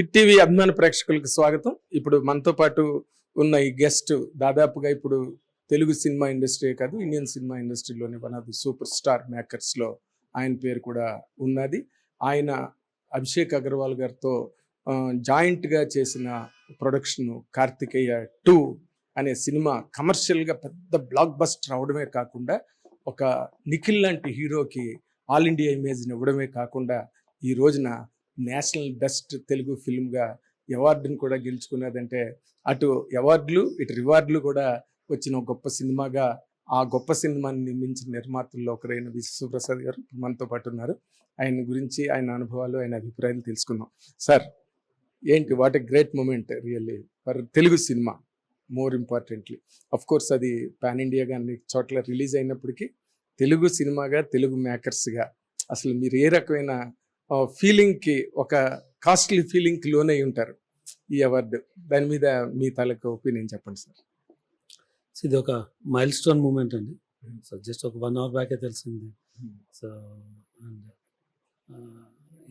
Hit TV అభిమాన ప్రేక్షకులకు స్వాగతం. ఇప్పుడు మనతో పాటు ఉన్న ఈ గెస్ట్ దాదాపుగా ఇప్పుడు తెలుగు సినిమా ఇండస్ట్రీ కాదు Indian cinema ఇండస్ట్రీలోని one of the super star మేకర్స్లో ఆయన పేరు కూడా ఉన్నది. ఆయన అభిషేక్ అగర్వాల్ గారితో జాయింట్గా జాయింట్గా చేసిన ప్రొడక్షన్ కార్తికేయ టూ అనే సినిమా కమర్షియల్గా పెద్ద బ్లాక్ బస్టర్ అవడమే కాకుండా ఒక నిఖిల్ లాంటి హీరోకి ఆల్ ఇండియా ఇమేజ్ని ఇవ్వడమే కాకుండా ఈ రోజున నేషనల్ బెస్ట్ తెలుగు ఫిల్మ్గా అవార్డును కూడా గెలుచుకున్నదంటే అటు అవార్డులు ఇటు రివార్డులు కూడా వచ్చిన గొప్ప సినిమాగా ఆ గొప్ప సినిమాని నిర్మించిన నిర్మాతల్లో ఒకరైన విశ్వప్రసాద్ గారు మనతో పాటు ఉన్నారు. ఆయన గురించి ఆయన అనుభవాలు ఆయన అభిప్రాయాలు తెలుసుకుందాం. సార్ ఏంటి? What a great moment really for Telugu cinema more importantly. Of course అది పాన్ ఇండియాగా అన్ని చోట్ల రిలీజ్ అయినప్పటికీ తెలుగు సినిమాగా తెలుగు మేకర్స్గా అసలు మీరు ఏ రకమైన ఫీలింగ్కి ఒక కాస్ట్లీ ఫీలింగ్కి లోనై ఉంటారు ఈ అవార్డు. దాని మీద మీ తాలూకా ఒపీనియన్ చెప్పండి సార్. ఇది ఒక మైల్ స్టోన్ మూమెంట్ అండి సో జస్ట్ ఒక వన్ అవర్ బ్యాకే తెలిసింది. సో అండ్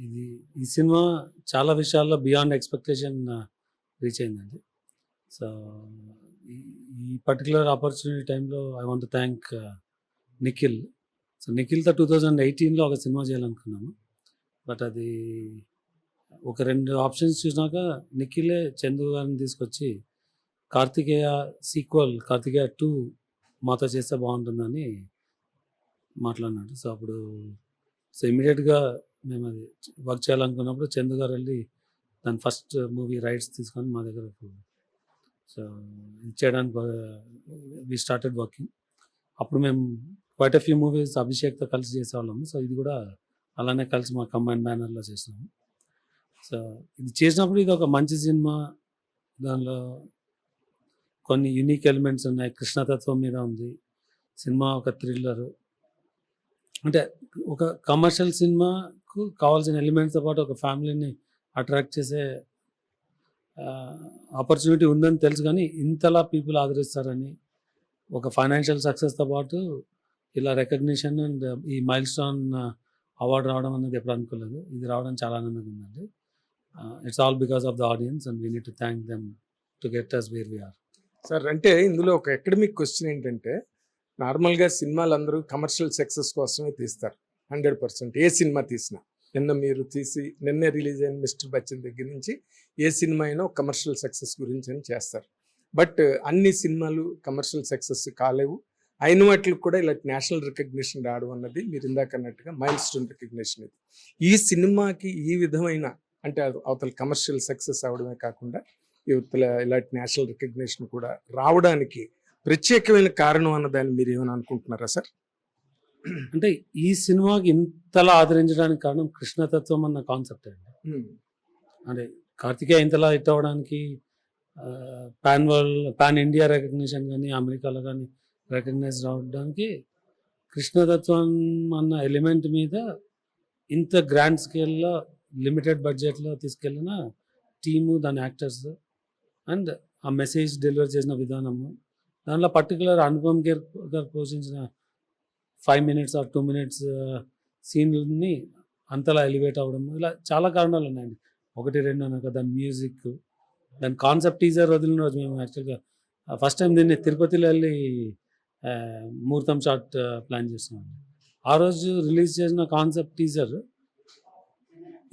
ఇది ఈ సినిమా చాలా విషయాల్లో బియాండ్ ఎక్స్పెక్టేషన్ రీచ్ అయిందండి. సో ఈ పర్టికులర్ ఆపర్చునిటీ టైంలో I want thank Nikhil so నిఖిల్తో two thousand ఎయిటీన్లో ఒక సినిమా చేయాలనుకున్నాము. బట్ అది ఒక రెండు ఆప్షన్స్ చూసినాక నిఖిలే చందు గారిని తీసుకొచ్చి కార్తికేయ సీక్వల్ కార్తికేయ టూ మాతో చేస్తే బాగుంటుందని మాట్లాడినాడు. సో అప్పుడు సో ఇమీడియట్గా మేము అది వర్క్ చేయాలనుకున్నప్పుడు చందు గారు వెళ్ళి దాని ఫస్ట్ మూవీ రైట్స్ తీసుకొని మా దగ్గర సో ఇది చేయడానికి వి స్టార్టెడ్ వర్కింగ్ అప్పుడు మేము క్వైట్ ఆఫ్ ఫ్యూ మూవీస్ అభిషేక్తో కలిసి చేసేవాళ్ళము సో ఇది కూడా అలానే కలిసి మా కంబైన్ బ్యానర్లో చేసినాము. సో ఇది చేసినప్పుడు ఇది ఒక మంచి సినిమా. దానిలో కొన్ని యూనిక్ ఎలిమెంట్స్ ఉన్నాయి. కృష్ణతత్వం మీద ఉంది. సినిమా ఒక థ్రిల్లర్ అంటే ఒక కమర్షియల్ సినిమాకు కావాల్సిన ఎలిమెంట్స్తో పాటు ఒక ఫ్యామిలీని అట్రాక్ట్ చేసే ఆపర్చునిటీ ఉందని తెలుసు కానీ ఇంతలా పీపుల్ ఆదరిస్తారని ఒక ఫైనాన్షియల్ సక్సెస్తో పాటు ఇలా రికగ్నిషన్ అండ్ ఈ మైల్ స్టోన్ అవార్డు రావడం అనేది ఎప్పుడు అనుకోలేదు. ఇది రావడం చాలా ఆనందంగా ఉందండి it's all because of the audience and we need to thank them to get us where we are sir అంటే ఇందులో ఒక అకాడమిక్ క్వశ్చన్ ఏంటంటే నార్మల్గా సినిమాలు అందరూ కమర్షియల్ సక్సెస్ కోసమే తీస్తారు. Hundred percent. ఏ సినిమా తీసినా. నిన్న మీరు తీసి నిన్నే రిలీజ్ అయిన మిస్టర్ బచ్చన్ దగ్గర నుంచి ఏ సినిమా అయినా కమర్షియల్ సక్సెస్ గురించి అని చేస్తారు. బట్ అన్ని సినిమాలు కమర్షియల్ సక్సెస్ కాలేవు. అయిన వాటికి కూడా ఇలా నేషనల్ రికగ్నిషన్ రావడం అన్నది మీరు ఇందాక అన్నట్టుగా మైల్ స్టోన్ రికగ్నిషన్ ఇది. ఈ సినిమాకి ఈ విధమైన అంటే అవతల కమర్షియల్ సక్సెస్ అవడమే కాకుండా యువతల ఇలాంటి నేషనల్ రికగ్నిషన్ కూడా రావడానికి ప్రత్యేకమైన కారణం అన్న దాన్ని మీరు ఏమైనా అనుకుంటున్నారా సార్? అంటే ఈ సినిమాకి ఇంతలా ఆదరించడానికి కారణం కృష్ణతత్వం అన్న కాన్సెప్ట్ అండి. అంటే కార్తికేయ ఇంతలా హిట్ అవ్వడానికి pan world pan India recognition కానీ అమెరికాలో కానీ రికగ్నైజ్ అవడానికి కృష్ణతత్వం అన్న ఎలిమెంట్ మీద ఇంత గ్రాండ్ స్కేల్లో లిమిటెడ్ బడ్జెట్లో తీసుకెళ్ళిన టీము దాని యాక్టర్స్ అండ్ ఆ మెసేజ్ డెలివర్ చేసిన విధానము. దానిలో పర్టికులర్ అనుపమ్ గేర్ గారు పోషించిన five minutes or two minutes సీన్లని అంతలా ఎలివేట్ అవ్వడం. ఇలా చాలా కారణాలు ఉన్నాయండి. ఒకటి రెండు అనక దాని మ్యూజిక్ దాని కాన్సెప్ట్ టీజర్ వదిలిన రోజు మేము యాక్చువల్గా ఫస్ట్ టైం దీన్ని తిరుపతిలో వెళ్ళి ముహూర్తం షాట్ ప్లాన్ చేస్తున్నాం. ఆ రోజు రిలీజ్ చేసిన కాన్సెప్ట్ టీజర్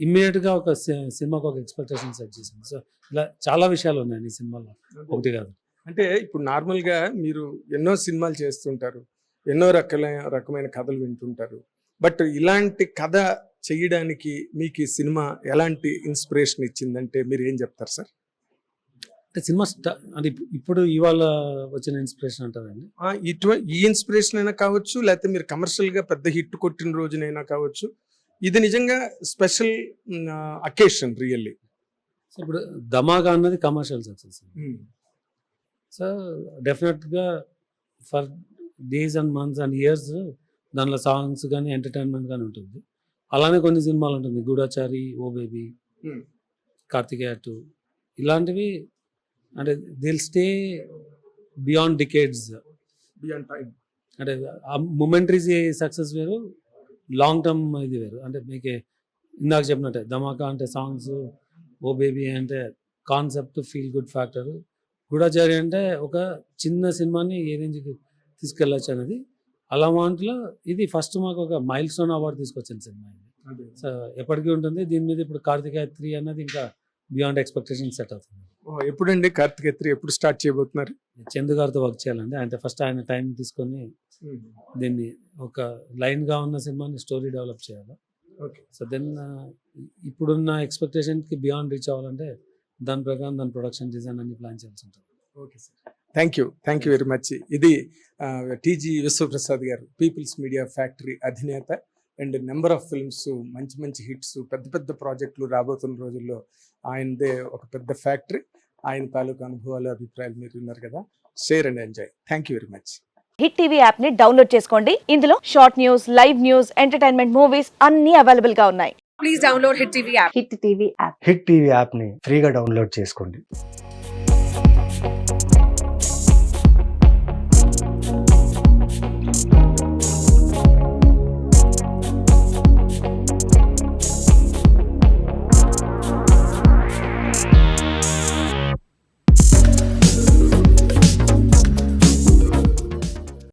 ఇమ్మీడియట్గా ఒక సినిమాకి ఒక ఎక్స్పెక్టేషన్ సెట్ చేసింది. సో ఇలా చాలా విషయాలు ఉన్నాయండి ఈ సినిమాలో. ఒకటి కాదు. అంటే ఇప్పుడు నార్మల్గా మీరు ఎన్నో సినిమాలు చేస్తుంటారు ఎన్నో రకాల రకమైన కథలు వింటుంటారు. బట్ ఇలాంటి కథ చేయడానికి మీకు ఈ సినిమా ఎలాంటి ఇన్స్పిరేషన్ ఇచ్చిందంటే మీరు ఏం చెప్తారు సార్? అంటే సినిమా అంటే ఇప్పు- ఇప్పుడు ఇవాళ వచ్చిన ఇన్స్పిరేషన్ అంటారండి? ఆ, ఇటు ఈ ఇన్స్పిరేషన్ అయినా కావచ్చు లేకపోతే మీరు కమర్షియల్గా పెద్ద హిట్ కొట్టిన రోజునైనా కావచ్చు ఇది నిజంగా స్పెషల్ అకేషన్ రియల్లీ. సో ఇప్పుడు ధమాగా అన్నది కమర్షియల్ సక్సెస్. సో డెఫినెట్గా for days and months and years దానిలో సాంగ్స్ కానీ ఎంటర్టైన్మెంట్ కానీ ఉంటుంది. అలానే కొన్ని సినిమాలు ఉంటుంది. గూఢాచారి ఓ బేబీ. కార్తికేయ టూ. ఇలాంటివి అంటే they'll stay beyond decades beyond time అంటే ఆ మొమెంటరీ సక్సెస్ వేరు లాంగ్ టర్మ్ ఇది వేరు. అంటే మీకు ఇందాక చెప్పినట్టే ధమాకా అంటే సాంగ్స్ ఓ బేబీ అంటే concept feel good factor Goodachari అంటే ఒక చిన్న సినిమాని ఏ రేంజ్కి తీసుకెళ్ళచ్చు అనేది అలా వాంట్లో ఇది ఫస్ట్ మాకు ఒక మైల్ స్టోన్ అవార్డు తీసుకొచ్చిన సినిమా ఇది. సో ఎప్పటికీ ఉంటుంది దీని మీద ఇప్పుడు కార్తికేయ త్రీ అన్నది ఇంకా బియాండ్ ఎక్స్పెక్టేషన్ సెట్ అవుతుంది. ఎప్పుడండి కార్తికేత్రి ఎప్పుడు స్టార్ట్ చేయబోతున్నారు? చందు గారితో వర్క్ చేయాలండి. అంటే ఫస్ట్ ఆయన టైం తీసుకొని దీన్ని ఒక లైన్గా ఉన్న సినిమాని స్టోరీ డెవలప్ చేయాలి. ఓకే. సో దెన్ ఇప్పుడున్న expectation కి బియాండ్ రీచ్ అవ్వాలంటే దాని ప్రకారం దాని ప్రొడక్షన్ డిజైన్ అన్ని ప్లాన్ చేయాల్సి ఉంటుంది. Okay sir. Thank you thank you very much ఇది TG Vishwaprasad garu People's Media Factory అధినేత అండ్ నెంబర్ ఆఫ్ ఫిల్మ్స్ మంచి మంచి హిట్స్ పెద్ద పెద్ద ప్రాజెక్టులు రాబోతున్న రోజుల్లో ఆయనదే ఒక పెద్ద ఫ్యాక్టరీ ఆయన తాలూకు అనుభవాలు అభిప్రాయాలు మీరు విన్నారు కదా. Share and enjoy thank you very much Hit TV యాప్ని డౌన్లోడ్ చేసుకోండి. ఇందులో short news live news entertainment movies అన్ని అవైలబుల్గా ఉన్నాయి. Please download Hit TV app. Hit TV app Hit TV యాప్ని ఫ్రీగా డౌన్లోడ్ చేసుకోండి.